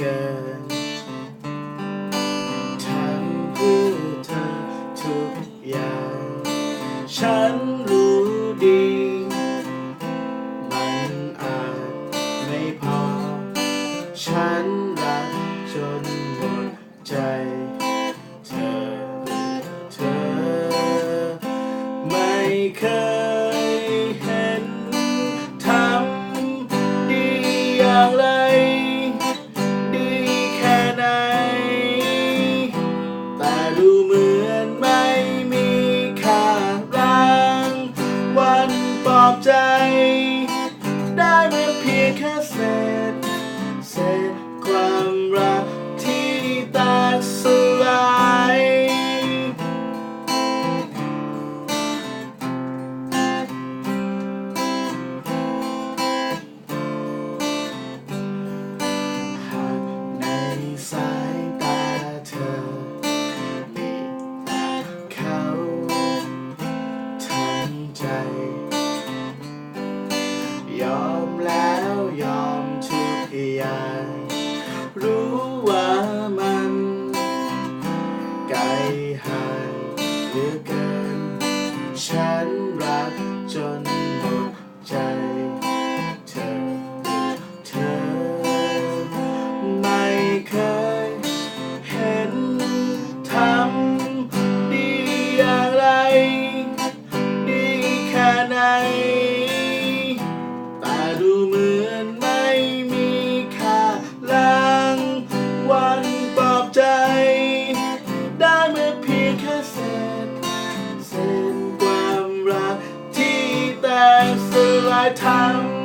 กินทำเพื่อเธอทุกอย่าง ฉันรู้ดี มันอาจไม่พอ ฉันรักจนหมดใจ เธอ เธอ ไม่เคยเห็นทำดีอย่างไร อบใจ ได้มาเพียงแค่เศษ อมแล้วยอมทุกอย่างรู้ว่ามันไกลห่างเหลือเกิน ฉันรักจน ดูเหมือนไม่มีค่าล้างวันปลอบใจ ได้เมื่อเพียงแค่เศษเส้นความรักที่แตกสลายทำ